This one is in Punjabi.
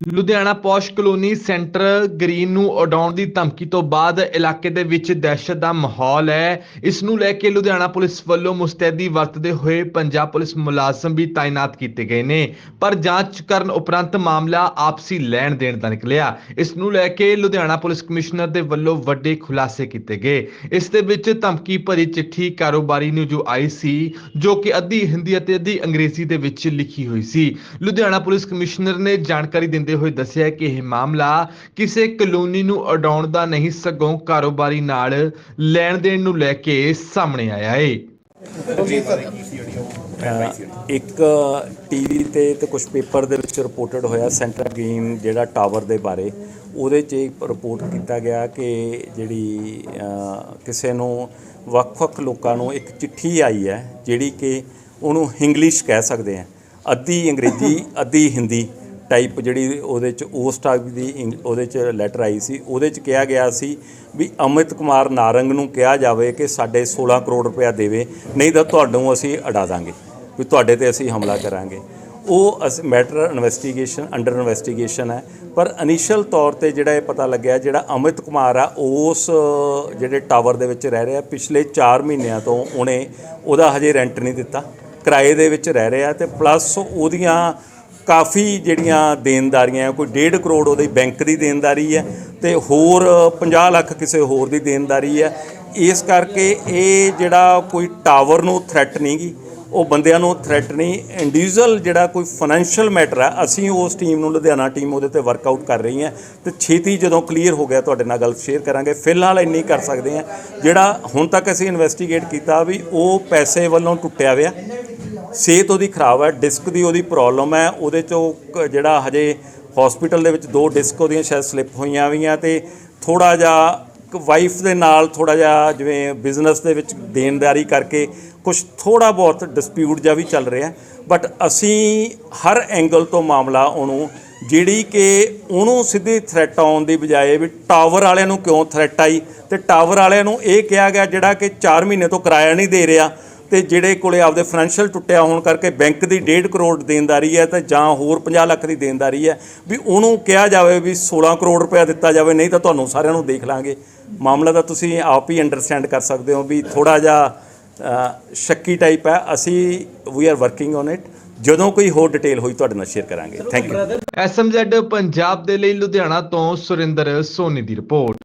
Ludhiana posh colony centre green ਨੂੰ ਉਡਾਉਣ ਦੀ ਧਮਕੀ ਤੋਂ ਬਾਅਦ ਇਲਾਕੇ ਦੇ ਵਿੱਚ ਦਹਿਸ਼ਤ ਦਾ ਮਾਹੌਲ ਹੈ। ਇਸ ਨੂੰ ਲੈ ਕੇ ਲੁਧਿਆਣਾ ਪੁਲਿਸ ਵੱਲੋਂ ਮੁਸਤੈਦੀ ਵਰਤਦੇ ਹੋਏ ਪੰਜਾਬ ਪੁਲਿਸ ਮੁਲਾਜ਼ਮ ਵੀ ਤਾਇਨਾਤ ਕੀਤੇ ਗਏ ਨੇ, ਪਰ ਜਾਂਚ ਕਰਨ ਉਪਰੰਤ ਮਾਮਲਾ ਆਪਸੀ ਲੈਣ ਦੇਣ ਦਾ ਨਿਕਲਿਆ। ਇਸ ਨੂੰ ਲੈ ਕੇ ਲੁਧਿਆਣਾ ਪੁਲਿਸ ਕਮਿਸ਼ਨਰ ਦੇ ਵੱਲੋਂ ਵੱਡੇ ਖੁਲਾਸੇ ਕੀਤੇ ਗਏ। ਇਸ ਦੇ ਵਿੱਚ ਧਮਕੀ ਭਰੀ ਚਿੱਠੀ ਕਾਰੋਬਾਰੀ ਨੂੰ ਜੋ ਆਈ ਸੀ, ਜੋ ਕਿ ਅੱਧੀ ਹਿੰਦੀ ਅਤੇ ਅੱਧੀ ਅੰਗਰੇਜ਼ੀ ਦੇ ਵਿੱਚ ਲਿਖੀ ਹੋਈ ਸੀ। ਲੁਧਿਆਣਾ ਪੁਲਿਸ ਕਮਿਸ਼ਨਰ ਨੇ ਜਾਣਕਾਰੀ ਦਿੰਦੇ ਹੋਏ ਦੱਸਿਆ ਕਿ ਇਹ ਮਾਮਲਾ ਕਿਸੇ ਕਲੋਨੀ ਨੂੰ ਉਡਾਉਣ ਦਾ ਨਹੀਂ, ਸਗੋਂ ਕਾਰੋਬਾਰੀ ਨਾਲ ਲੈਣ ਦੇਣ ਨੂੰ ਲੈ ਕੇ ਸਾਹਮਣੇ ਆਇਆ ਏ। ਇੱਕ ਟੀਵੀ ਤੇ ਤੇ ਕੁਝ ਪੇਪਰ ਦੇ ਵਿੱਚ ਰਿਪੋਰਟਡ ਹੋਇਆ ਸੈਂਟਰ ਗੇਮ ਜਿਹੜਾ ਟਾਵਰ ਦੇ ਬਾਰੇ। ਉਹਦੇ 'ਚ ਰਿਪੋਰਟ ਕੀਤਾ ਗਿਆ ਕਿ ਜਿਹੜੀ ਕਿਸੇ ਨੂੰ ਵੱਖ-ਵੱਖ ਲੋਕਾਂ ਨੂੰ ਇੱਕ ਚਿੱਠੀ ਆਈ ਹੈ, ਜਿਹੜੀ ਕਿ ਉਹਨੂੰ ਇੰਗਲਿਸ਼ ਕਹਿ ਸਕਦੇ ਆ। ਅੱਧੀ ਅੰਗਰੇਜ਼ੀ, ਅੱਧੀ ਹਿੰਦੀ ਟਾਈਪ ਜਿਹੜੀ ਉਹਦੇ ਚ, ਉਸ ਟਾਈਪ ਦੀ ਇੰਗ- ਉਹਦੇ ਚ ਲੈਟਰ ਆਈ ਸੀ। ਉਹਦੇ ਚ ਕਿਹਾ ਗਿਆ ਸੀ ਵੀ ਅਮਿਤ ਕੁਮਾਰ ਨਾਰੰਗ ਨੂੰ ਕਿਹਾ ਜਾਵੇ ਕਿ ਸਾਡੇ 16 ਕਰੋੜ ਰੁਪਇਆ ਦੇਵੇ, ਨਹੀਂ ਤਾਂ ਤੁਹਾਨੂੰ ਅਸੀਂ ਅਡਾ ਦਾਂਗੇ, ਵੀ ਤੁਹਾਡੇ ਤੇ ਅਸੀਂ ਹਮਲਾ ਕਰਾਂਗੇ। ਉਹ as matter investigation under investigation ਹੈ। ਪਰ ਇਨੀਸ਼ੀਅਲ ਤੌਰ ਤੇ ਜਿਹੜਾ ਇਹ ਪਤਾ ਲੱਗਿਆ, ਜਿਹੜਾ ਅਮਿਤ ਕੁਮਾਰ ਆ, ਉਸ, ਜਿਹੜੇ ਟਾਵਰ ਦੇ ਵਿੱਚ ਰਹਿ ਰਿਹਾ, ਪਿਛਲੇ 4 ਮਹੀਨਿਆਂ ਤੋਂ ਉਹਨੇ ਉਹਦਾ ਹਜੇ ਰੈਂਟ ਨਹੀਂ ਦਿੱਤਾ। ਕਿਰਾਏ ਦੇ ਵਿੱਚ ਰਹਿ ਰਿਹਾ ਤੇ ਪਲੱਸ ਉਹਦੀਆਂ ਕਾਫੀ ਜਿਹੜੀਆਂ ਦੇਣਦਾਰੀਆਂ ਕੋਈ 1.5 ਕਰੋੜ ਉਹਦੀ ਬੈਂਕ ਦੀ ਦੇਣਦਾਰੀ ਹੈ ਤੇ ਹੋਰ 50 ਲੱਖ ਕਿਸੇ ਹੋਰ ਦੀ ਦੇਣਦਾਰੀ ਹੈ। ਇਸ ਕਰਕੇ ਇਹ ਜਿਹੜਾ ਕੋਈ ਟਾਵਰ ਨੂੰ ਥ੍ਰੈਟ ਨਹੀਂਗੀ ਉਹ ਬੰਦਿਆਂ ਨੂੰ ਥ੍ਰੈਟ ਨਹੀਂ। ਇੰਡੀਵਿਜੂਅਲ ਜਿਹੜਾ ਕੋਈ ਫਾਈਨੈਂਸ਼ੀਅਲ ਮੈਟਰ ਹੈ, ਅਸੀਂ ਉਸ ਟੀਮ ਨੂੰ, ਲੁਧਿਆਣਾ ਟੀਮ ਉਹਦੇ ਤੇ ਵਰਕਆਊਟ ਕਰ ਰਹੀ ਹੈ ਤੇ ਛੇਤੀ ਜਦੋਂ ਕਲੀਅਰ ਹੋ ਗਿਆ, ਤੁਹਾਡੇ ਨਾਲ ਗੱਲ ਸ਼ੇਅਰ ਕਰਾਂਗੇ। ਫਿਲਹਾਲ ਇੰਨੀ ਕਰ ਸਕਦੇ ਹਾਂ। ਜਿਹੜਾ ਹੁਣ ਤੱਕ ਅਸੀਂ ਇਨਵੈਸਟੀਗੇਟ ਕੀਤਾ ਵੀ ਉਹ ਪੈਸੇ ਵੱਲੋਂ ਟੁੱਟਿਆ ਹੋਇਆ ਸਿਹਤ ਉਹਦੀ ਖਰਾਬ ਹੈ ਡਿਸਕ ਦੀ ਉਹਦੀ ਪ੍ਰੋਬਲਮ ਹੈ, ਉਹਦੇ ਚੋਂ ਕ- ਜਿਹੜਾ ਹਜੇ ਹਸਪੀਟਲ ਦੇ ਵਿੱਚ ਦੋ ਡਿਸਕ ਉਹਦੀਆਂ ਸ਼ਾਇਦ ਸਲਿੱਪ ਹੋਈਆਂ ਵੀਆਂ ਤੇ ਥੋੜਾ ਜਿਹਾ ਵਾਈਫ ਦੇ ਨਾਲ ਥੋੜਾ ਜਿਹਾ ਜਿਵੇਂ ਬਿਜ਼ਨਸ ਦੇ ਵਿੱਚ ਦੇਣਦਾਰੀ ਕਰਕੇ ਕੁਝ ਥੋੜਾ ਬਹੁਤ ਡਿਸਪਿਊਟ ਜਾਂ ਵੀ ਚੱਲ ਰਿਹਾ ਬਟ ਅਸੀਂ ਹਰ ਐਂਗਲ ਤੋਂ ਮਾਮਲਾ ਉਹਨੂੰ, ਜਿਹੜੀ ਕਿ ਉਹਨੂੰ ਸਿੱਧੀ ਥ੍ਰੈਟ ਆਉਣ ਦੀ ਬਜਾਏ ਵੀ ਟਾਵਰ ਵਾਲਿਆਂ ਨੂੰ ਕਿਉਂ ਥ੍ਰੈਟ ਆਈ? ਤੇ ਟਾਵਰ ਵਾਲਿਆਂ ਨੂੰ ਇਹ ਕਿਹਾ ਗਿਆ ਜਿਹੜਾ ਕਿ 4 ਮਹੀਨੇ ਤੋਂ ਕਿਰਾਇਆ ਨਹੀਂ ਦੇ ਰਿਹਾ। ਤੇ ਜਿਹੜੇ ਕੋਲੇ ਆਪਦੇ ਫਾਈਨੈਂਸ਼ੀਅਲ ਟੁੱਟਿਆ ਹੋਣ ਕਰਕੇ ਬੈਂਕ ਦੀ 1.5 ਕਰੋੜ ਦੇਣਦਾਰੀ ਹੈ ਤੇ ਜਾਂ ਹੋਰ 50 ਲੱਖ ਦੀ ਦੇਣਦਾਰੀ ਹੈ, ਵੀ ਉਹਨੂੰ ਕਿਹਾ ਜਾਵੇ ਵੀ 16 ਕਰੋੜ ਰੁਪਇਆ ਦਿੱਤਾ ਜਾਵੇ, ਨਹੀਂ ਤਾਂ ਤੁਹਾਨੂੰ ਸਾਰਿਆਂ ਨੂੰ ਦੇਖ ਲਾਂਗੇ। ਮਾਮਲਾ ਤਾਂ ਤੁਸੀਂ ਆਪ ਹੀ ਅੰਡਰਸਟੈਂਡ ਕਰ ਸਕਦੇ ਹੋ ਵੀ ਥੋੜਾ ਜਿਹਾ ਸ਼ੱਕੀ ਟਾਈਪ ਹੈ। ਅਸੀਂ we are working on it ਜਦੋਂ ਕੋਈ ਹੋਰ ਡਿਟੇਲ ਹੋਈ ਤੁਹਾਡੇ ਨਾਲ ਸ਼ੇਅਰ ਕਰਾਂਗੇ। ਥੈਂਕ ਯੂ ਐਸਐਮਜ਼ੈਡ ਪੰਜਾਬ ਦੇ ਲਈ ਲੁਧਿਆਣਾ ਤੋਂ ਸੁਰਿੰਦਰ ਸੋਨੀ ਦੀ ਰਿਪੋਰਟ।